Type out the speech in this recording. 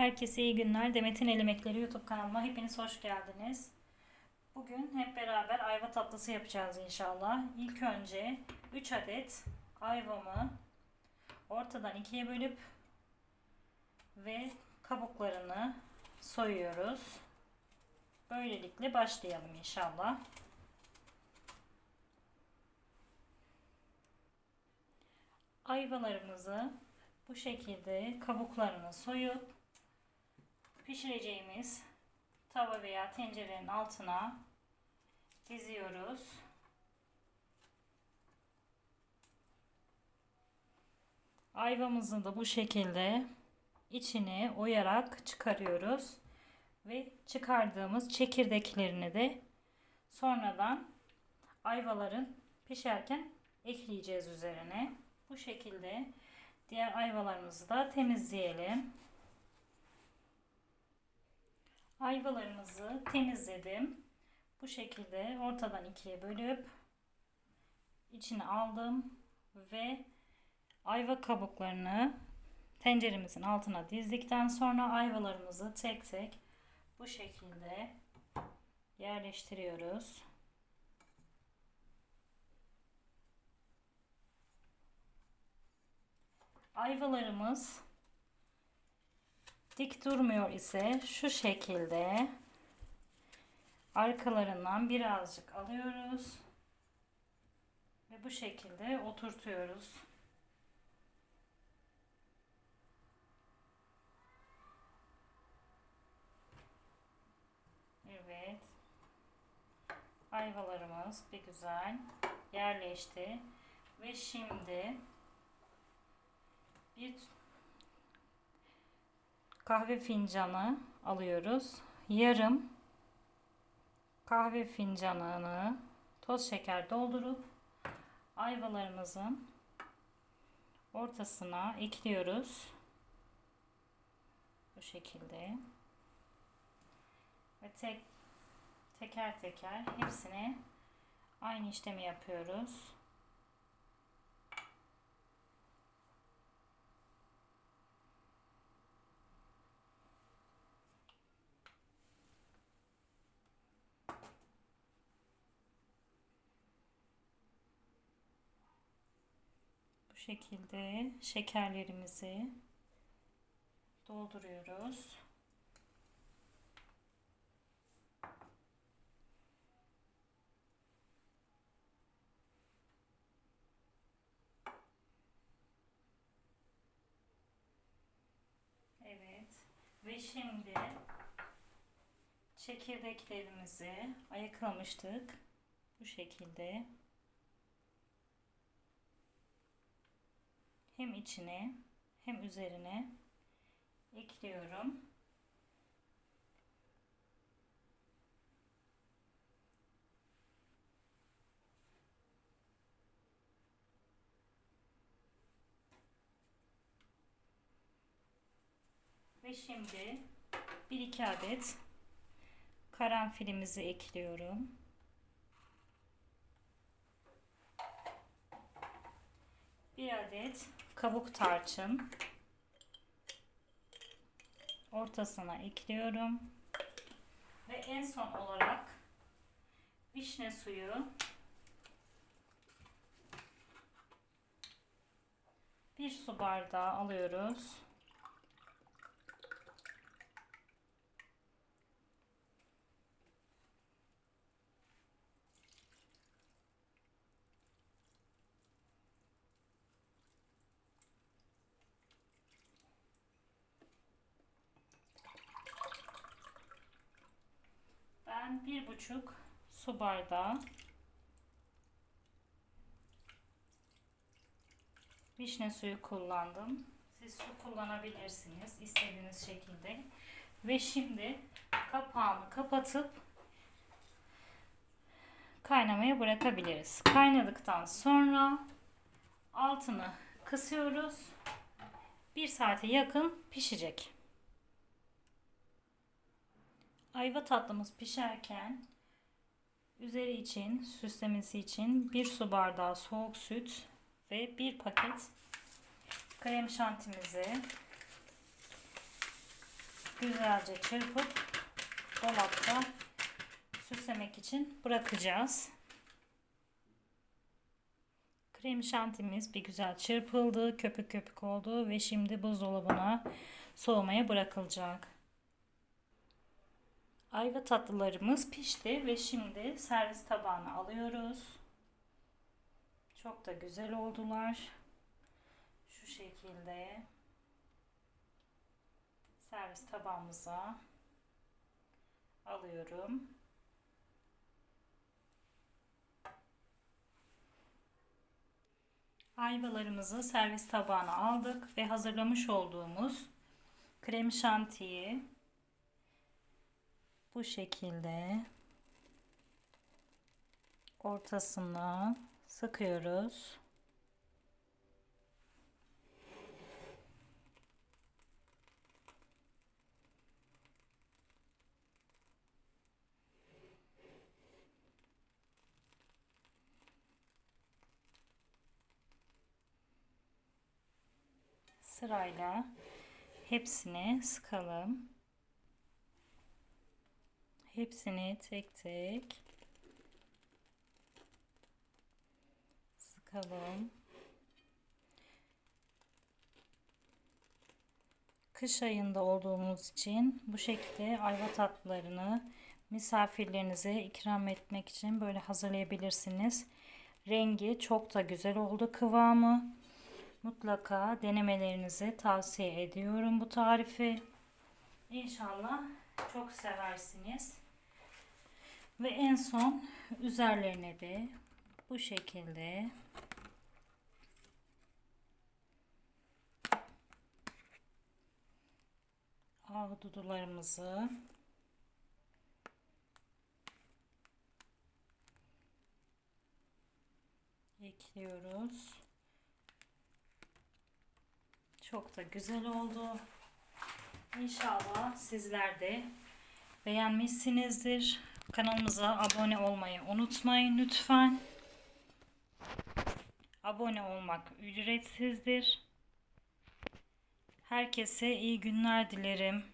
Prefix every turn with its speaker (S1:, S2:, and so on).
S1: Herkese iyi günler. Demet'in El Yemekleri YouTube kanalıma hepiniz hoş geldiniz. Bugün hep beraber ayva tatlısı yapacağız inşallah. İlk önce 3 adet ayvamı ortadan ikiye bölüp ve kabuklarını soyuyoruz. Böylelikle başlayalım inşallah. Ayvalarımızı bu şekilde kabuklarını soyup pişireceğimiz tava veya tencerenin altına diziyoruz. Ayvamızı da bu şekilde içine oyarak çıkarıyoruz ve çıkardığımız çekirdeklerini de sonradan ayvaların pişerken ekleyeceğiz üzerine. Bu şekilde diğer ayvalarımızı da temizleyelim. Ayvalarımızı temizledim. Bu şekilde ortadan ikiye bölüp içine aldım ve ayva kabuklarını tenceremizin altına dizdikten sonra ayvalarımızı tek tek bu şekilde yerleştiriyoruz. Ayvalarımız dik durmuyor ise şu şekilde arkalarından birazcık alıyoruz ve bu şekilde oturtuyoruz. Evet. Ayvalarımız bir güzel yerleşti. Ve şimdi bir kahve fincanı alıyoruz. Yarım kahve fincanını toz şeker doldurup ayvalarımızın ortasına ekliyoruz. Bu şekilde. Ve tek teker teker hepsine aynı işlemi yapıyoruz. Şekilde şekerlerimizi dolduruyoruz. Evet. Ve şimdi çekirdeklerimizi ayıklamıştık. Bu şekilde hem içine hem üzerine ekliyorum. Ve şimdi 1-2 adet karanfilimizi ekliyorum. Bir adet kabuk tarçın ortasına ekliyorum. Ve en son olarak vişne suyu bir su bardağı alıyoruz. Ben bir buçuk su bardağı vişne suyu kullandım. Siz su kullanabilirsiniz istediğiniz şekilde. Ve şimdi kapağını kapatıp kaynamaya bırakabiliriz. Kaynadıktan sonra altını kısıyoruz. Bir saate yakın pişecek. Ayva tatlımız pişerken üzeri için süslemesi için bir su bardağı soğuk süt ve bir paket krem şantimizi güzelce çırpıp dolapta süslemek için bırakacağız. Krem şantimiz bir güzel çırpıldı, köpük köpük oldu ve şimdi buzdolabına soğumaya bırakılacak. Ayva tatlılarımız pişti ve şimdi servis tabağına alıyoruz. Çok da güzel oldular. Şu şekilde servis tabağımıza alıyorum. Ayvalarımızı servis tabağına aldık ve hazırlamış olduğumuz krem şantiyi bu şekilde ortasına sıkıyoruz. Sırayla hepsini sıkalım. Hepsini tek tek sıkalım. Kış ayında olduğumuz için bu şekilde ayva tatlılarını misafirlerinize ikram etmek için böyle hazırlayabilirsiniz. Rengi çok da güzel oldu kıvamı. Mutlaka denemelerinizi tavsiye ediyorum bu tarifi. İnşallah çok seversiniz. Ve en son üzerlerine de bu şekilde ahududularımızı ekliyoruz. Çok da güzel oldu. İnşallah sizler de beğenmişsinizdir. Kanalımıza abone olmayı unutmayın lütfen. Abone olmak ücretsizdir. Herkese iyi günler dilerim.